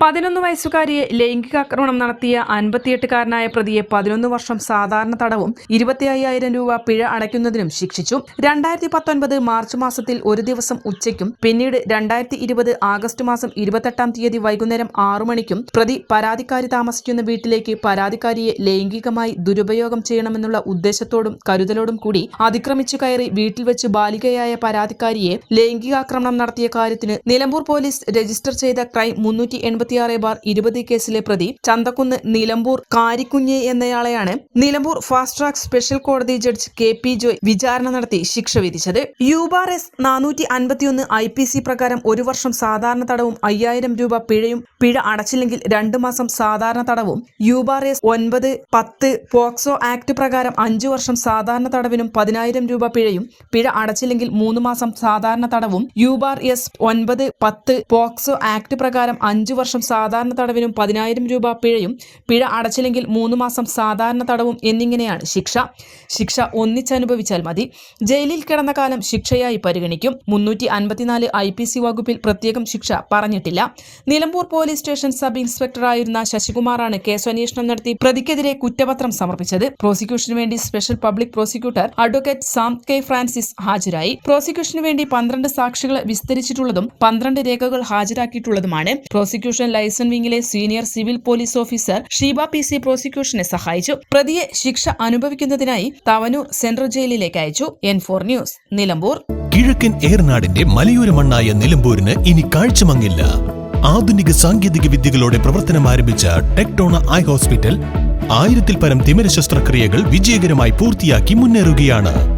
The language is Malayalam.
പതിനൊന്ന് വയസ്സുകാരിയെ ലൈംഗികാക്രമണം നടത്തിയ അൻപത്തിയെട്ടുകാരനായ പ്രതിയെ പതിനൊന്ന് വർഷം സാധാരണ തടവും ഇരുപത്തി അയ്യായിരം രൂപ പിഴ അടയ്ക്കുന്നതിനും ശിക്ഷിച്ചു. രണ്ടായിരത്തി പത്തൊൻപത് മാർച്ച് മാസത്തിൽ ഒരു ദിവസം ഉച്ചയ്ക്കും പിന്നീട് രണ്ടായിരത്തി ഇരുപത് ആഗസ്റ്റ് മാസം ഇരുപത്തെട്ടാം തീയതി വൈകുന്നേരം ആറു മണിക്കും പ്രതി പരാതിക്കാരി താമസിക്കുന്ന വീട്ടിലേക്ക് പരാതിക്കാരിയെ ലൈംഗികമായി ദുരുപയോഗം ചെയ്യണമെന്നുള്ള ഉദ്ദേശത്തോടും കരുതലോടും കൂടി അതിക്രമിച്ചു കയറി വീട്ടിൽ വെച്ച് ബാലികയായ പരാതിക്കാരിയെ ലൈംഗികാക്രമണം നടത്തിയ കാര്യത്തിന് നിലമ്പൂർ പോലീസ് രജിസ്റ്റർ ചെയ്ത ക്രൈം മുന്നൂറ്റി എൺപത്തിയാറ് ബാർ ഇരുപത് കേസിലെ പ്രതി ചന്തക്കുന്ന് നിലമ്പൂർ കാരിക്കുഞ്ഞ് എന്നയാളെയാണ് നിലമ്പൂർ ഫാസ്റ്റ് ട്രാക്ക് സ്പെഷ്യൽ കോടതി ജഡ്ജ് കെ പി ജോയ് വിചാരണ നടത്തി ശിക്ഷ വിധിച്ചത്. യു ബാർ എസ് നാനൂറ്റി അൻപത്തിയൊന്ന് ഐ പി സി പ്രകാരം ഒരു വർഷം സാധാരണ തടവും അയ്യായിരം രൂപ പിഴയും പിഴ അടച്ചില്ലെങ്കിൽ രണ്ട് മാസം സാധാരണ തടവും. യു ബാർ എസ് ഒൻപത് പത്ത് പോക്സോ ആക്ട് പ്രകാരം അഞ്ചു വർഷം സാധാരണ തടവിനും പതിനായിരം രൂപ പിഴയും പിഴ അടച്ചില്ലെങ്കിൽ മൂന്ന് മാസം സാധാരണ തടവും. യു ബാർ എസ് ഒൻപത് പത്ത് പോക്സോ ആക്ട് പ്രകാരം അഞ്ചു വർഷം സാധാരണ തടവിനും പതിനായിരം രൂപ പിഴയും. പിഴ അടച്ചില്ലെങ്കിൽ മൂന്ന് മാസം സാധാരണ തടവും എന്നിങ്ങനെയാണ് ശിക്ഷ. ശിക്ഷ ഒന്നിച്ചനുഭവിച്ചാൽ മതി. ജയിലിൽ കിടന്ന കാലം ശിക്ഷയായി പരിഗണിക്കും. മുന്നൂറ്റി അൻപത്തിനാല് ഐ പി സി വകുപ്പിൽ പ്രത്യേകം ശിക്ഷ പറഞ്ഞിട്ടില്ല. നിലമ്പൂർ പോലീസ് സ്റ്റേഷൻ സബ് ഇൻസ്പെക്ടറായിരുന്ന ശശികുമാറാണ് കേസ് അന്വേഷണം നടത്തി പ്രതിക്കെതിരെ കുറ്റപത്രം സമർപ്പിച്ചത്. പ്രോസിക്യൂഷന് വേണ്ടി special public prosecutor advocate Sam K Francis ഹാജരായി. പ്രോസിക്യൂഷന് വേണ്ടി പന്ത്രണ്ട് സാക്ഷികളെ വിസ്തരിച്ചിട്ടുള്ളതും പന്ത്രണ്ട് രേഖകൾ ഹാജരാക്കിയിട്ടുള്ളതുമാണ്. Prosecution liaison വിംഗിലെ senior civil police officer Sheeba P C പ്രോസിക്യൂഷനെ സഹായിച്ചു. പ്രതിയെ ശിക്ഷ അനുഭവിക്കുന്നതിനായി തവനൂർ സെൻട്രൽ ജയിലിലേക്ക് അയച്ചു. N four news Nilambur. കിഴക്കൻ ഏർനാടിന്റെ മലയോര മണ്ണായ നിലമ്പൂരിന് ഇനി കാഴ്ചമങ്ങില്ല. ആധുനിക സാങ്കേതിക വിദ്യകളോടെ പ്രവർത്തനം ആരംഭിച്ച ടെക്ടോണ ഐ ഹോസ്പിറ്റൽ ആയിരത്തിൽ പരം തിമിര ശസ്ത്രക്രിയകൾ വിജയകരമായി പൂർത്തിയാക്കി മുന്നേറുകയാണ്.